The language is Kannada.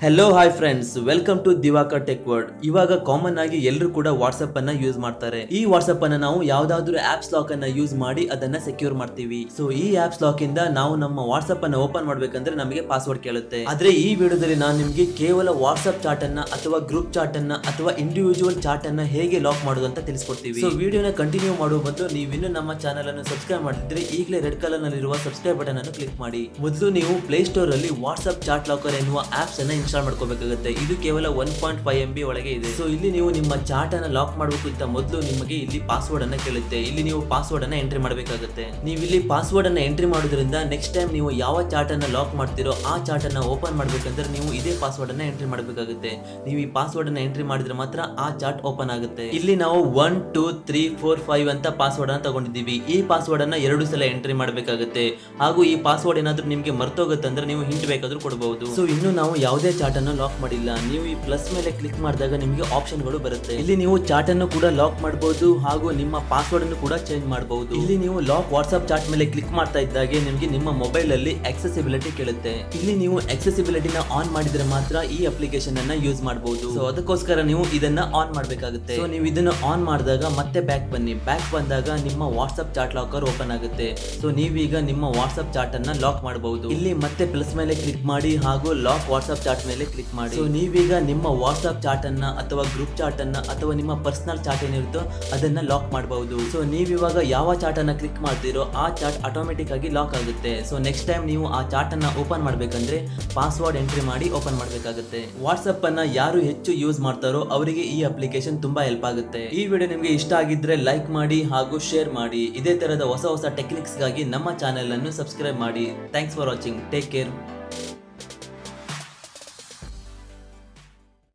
Hello hi friends welcome to Diwakar tech world ಇವಾಗ ಕಾಮನ್ ಆಗಿ ಎಲ್ಲರೂ ಕೂಡ ವಾಟ್ಸ್ಆಪ್ ಅನ್ನ ಯೂಸ್ ಮಾಡ್ತಾರೆ. ಈ ವಾಟ್ಸ್ಆಪ್ ಅನ್ನ ನಾವು ಯಾವ್ದಾದ್ರು ಆಪ್ಸ್ ಲಾಕ್ ಅನ್ನ ಯೂಸ್ ಮಾಡಿ ಅದನ್ನ ಸೆಕ್ಯೂರ್ ಮಾಡ್ತೀವಿ. ಸೊ ಈ ಆಪ್ಸ್ ಲಾಕ್ ಇಂದ ನಾವು ನಮ್ಮ ವಾಟ್ಸ್ಆಪ್ ಅನ್ನ ಓಪನ್ ಮಾಡ್ಬೇಕಂದ್ರೆ ನಮಗೆ ಪಾಸ್ವರ್ಡ್ ಕೇಳುತ್ತೆ. ಆದ್ರೆ ಈ ವಿಡಿಯೋದಲ್ಲಿ ನಾನು ನಿಮ್ಗೆ ಕೇವಲ ವಾಟ್ಸ್ಆಪ್ ಚಾಟ್ ಅನ್ನ ಅಥವಾ ಗ್ರೂಪ್ ಚಾಟ್ ಅನ್ನ ಅಥವಾ ಇಂಡಿವಿಜುವಲ್ ಚಾಟ್ ಅನ್ನ ಹೇಗೆ ಲಾಕ್ ಮಾಡೋದು ಅಂತ ತಿಳಿಸ್ಕೊಡ್ತೀವಿ. ಸೊ ವಿಡಿಯೋನ ಕಂಟಿನ್ಯೂ ಮಾಡುವ ಮೊದಲು ಇನ್ನು ನಮ್ಮ ಚಾನಲ್ ಅನ್ನು ಸಬ್ಸ್ಕ್ರೈಬ್ ಮಾಡಿದ್ರೆ ಈಗಲೇ ರೆಡ್ ಕಲರ್ ನಲ್ಲಿರುವ ಸಬ್ಸ್ಕ್ರೈಬ್ ಬಟನ್ ಅನ್ನು ಕ್ಲಿಕ್ ಮಾಡಿ. ಮೊದಲು ನೀವು ಪ್ಲೇ ಸ್ಟೋರ್ ಅಲ್ಲಿ ವಾಟ್ಸ್ಆಪ್ ಚಾಟ್ ಲಾಕರ್ ಎನ್ನುವ ಆಪ್ಸ್ ಅನ್ನ ಇನ್ಸ್ಟಾಲ್ ಮಾಡ್ಕೋಬೇಕಾಗುತ್ತೆ. ಇದು ಕೇವಲ one point five M B ಒಳಗೆ ಇದೆ. ಸೊ ಇಲ್ಲಿ ನೀವು ನಿಮ್ಮ ಚಾಟ್ ಅನ್ನ ಲಾಕ್ ಮಾಡಬೇಕಿಂತ ಮೊದಲು ನಿಮಗೆ ಇಲ್ಲಿ ಪಾಸ್ವರ್ಡ್ ಅನ್ನ ಕೇಳುತ್ತೆ. ಇಲ್ಲಿ ನೀವು ಪಾಸ್ವರ್ಡ್ ಅನ್ನ ಎಂಟ್ರಿ ಮಾಡಬೇಕಾಗುತ್ತೆ. ನೀವು ಇಲ್ಲಿ ಪಾಸ್ವರ್ಡ್ ಅನ್ನ ಎಂಟ್ರಿ ಮಾಡೋದ್ರಿಂದ ನೆಕ್ಸ್ಟ್ ಟೈಮ್ ನೀವು ಯಾವ ಚಾಟ್ ಅನ್ನ ಲಾಕ್ ಮಾಡ್ತೀರೋ ಆ ಚಾಟ್ ಅನ್ನ ಓಪನ್ ಮಾಡ್ಬೇಕಂದ್ರೆ ನೀವು ಇದೇ ಪಾಸ್ವರ್ಡ್ ಅನ್ನ ಎಂಟ್ರಿ ಮಾಡಬೇಕಾಗುತ್ತೆ. ನೀವು ಈ ಪಾಸ್ವರ್ಡ್ ಅನ್ನ ಎಂಟ್ರಿ ಮಾಡಿದ್ರೆ ಮಾತ್ರ ಆ ಚಾಟ್ ಓಪನ್ ಆಗುತ್ತೆ. ಇಲ್ಲಿ ನಾವು one two three four five ಅಂತ ಪಾಸ್ವರ್ಡ್ ಅನ್ನ ತಗೊಂಡಿದ್ದೀವಿ. ಈ ಪಾಸ್ವರ್ಡ್ ಅನ್ನ ಎರಡು ಸಲ ಎಂಟ್ರಿ ಮಾಡಬೇಕಾಗುತ್ತೆ. ಹಾಗೂ ಈ ಪಾಸ್ವರ್ಡ್ ಏನಾದ್ರೂ ನಿಮಗೆ ಮರ್ತೋಗುತ್ತೆ ಅಂದ್ರೆ ನೀವು ಹಿಂಟ್ ಬೇಕಾದ್ರೂ ಕೊಡಬಹುದು ಸೊ ಇನ್ನು ನಾವು ಯಾವುದೇ ಚಾಟ್ ಅನ್ನು ಲಾಕ್ ಮಾಡಿಲ್ಲ. ನೀವು ಈ ಪ್ಲಸ್ ಮೇಲೆ ಕ್ಲಿಕ್ ಮಾಡಿದಾಗ ನಿಮಗೆ ಆಪ್ಷನ್ಗಳು ಬರುತ್ತೆ. ಇಲ್ಲಿ ನೀವು ಚಾಟ್ ಅನ್ನು ಕೂಡ ಲಾಕ್ ಮಾಡಬಹುದು ಹಾಗೂ ನಿಮ್ಮ ಪಾಸ್ವರ್ಡ್ ಅನ್ನು ಕೂಡ ಚೇಂಜ್ ಮಾಡಬಹುದು ಇಲ್ಲಿ ನೀವು ಲಾಕ್ ವಾಟ್ಸ್ಆಪ್ ಚಾರ್ಟ್ ಮೇಲೆ ಕ್ಲಿಕ್ ಮಾಡ್ತಾ ಇದ್ದಾಗೆ ನಿಮಗೆ ನಿಮ್ಮ ಮೊಬೈಲ್ ಅಲ್ಲಿ ಆಕ್ಸೆಸಿಬಿಲಿಟಿ ಕೇಳುತ್ತೆ. ಇಲ್ಲಿ ನೀವು ಆಕ್ಸೆಸಿಬಿಲಿಟಿನ ಆನ್ ಮಾಡಿದ್ರೆ ಮಾತ್ರ ಈ ಅಪ್ಲಿಕೇಶನ್ ಅನ್ನ ಯೂಸ್ ಮಾಡಬಹುದು ಸೊ ಅದಕ್ಕೋಸ್ಕರ ನೀವು ಇದನ್ನ ಆನ್ ಮಾಡಬೇಕಾಗುತ್ತೆ. ಸೊ ನೀವು ಇದನ್ನ ಆನ್ ಮಾಡಿದಾಗ ಮತ್ತೆ ಬ್ಯಾಕ್ ಬನ್ನಿ. ಬ್ಯಾಕ್ ಬಂದಾಗ ನಿಮ್ಮ ವಾಟ್ಸ್ಆಪ್ ಚಾಟ್ ಲಾಕರ್ ಓಪನ್ ಆಗುತ್ತೆ. ಸೊ ನೀವೀಗ ನಿಮ್ಮ ವಾಟ್ಸ್ಆಪ್ ಚಾಟ್ ಅನ್ನ ಲಾಕ್ ಮಾಡಬಹುದು ಇಲ್ಲಿ ಮತ್ತೆ ಪ್ಲಸ್ ಮೇಲೆ ಕ್ಲಿಕ್ ಮಾಡಿ ಹಾಗೂ ಲಾಕ್ ವಾಟ್ಸ್ಆಪ್ ಚಾಟ್ ಮೇಲೆ ಕ್ಲಿಕ್ ಮಾಡಿ. ನೀವೀಗ ನಿಮ್ಮ ವಾಟ್ಸ್ಆಪ್ ಚಾಟ್ ಅನ್ನ ಅಥವಾ ಗ್ರೂಪ್ ಚಾಟ್ ಅನ್ನ ಅಥವಾ ನಿಮ್ಮ ಪರ್ಸನಲ್ ಚಾಟ್ ಏನಿರುತ್ತೋ ಅದನ್ನ ಲಾಕ್ ಮಾಡಬಹುದು. ಸೊ ನೀವಿವಾಗ ಯಾವ ಚಾಟ್ ಅನ್ನ ಕ್ಲಿಕ್ ಮಾಡ್ತೀರೋ ಆ ಚಾಟ್ ಆಟೋಮೆಟಿಕ್ ಆಗಿ ಲಾಕ್ ಆಗುತ್ತೆ. ಸೊ ನೆಕ್ಸ್ಟ್ ಟೈಮ್ ನೀವು ಆ ಚಾಟ್ ಅನ್ನ ಓಪನ್ ಮಾಡಬೇಕಂದ್ರೆ ಪಾಸ್ವರ್ಡ್ ಎಂಟ್ರಿ ಮಾಡಿ ಓಪನ್ ಮಾಡಬೇಕಾಗುತ್ತೆ. ವಾಟ್ಸ್ಆಪ್ ಅನ್ನ ಯಾರು ಹೆಚ್ಚು ಯೂಸ್ ಮಾಡ್ತಾರೋ ಅವರಿಗೆ ಈ ಅಪ್ಲಿಕೇಶನ್ ತುಂಬಾ ಹೆಲ್ಪ್ ಆಗುತ್ತೆ. ಈ ವಿಡಿಯೋ ನಿಮಗೆ ಇಷ್ಟ ಆಗಿದ್ರೆ ಲೈಕ್ ಮಾಡಿ ಹಾಗೂ ಶೇರ್ ಮಾಡಿ. ಇದೇ ತರದ ಹೊಸ ಹೊಸ ಟೆಕ್ನಿಕ್ಸ್ಗಾಗಿ ನಮ್ಮ ಚಾನೆಲ್ ಅನ್ನು ಸಬ್ಸ್ಕ್ರೈಬ್ ಮಾಡಿ. Thanks for watching take care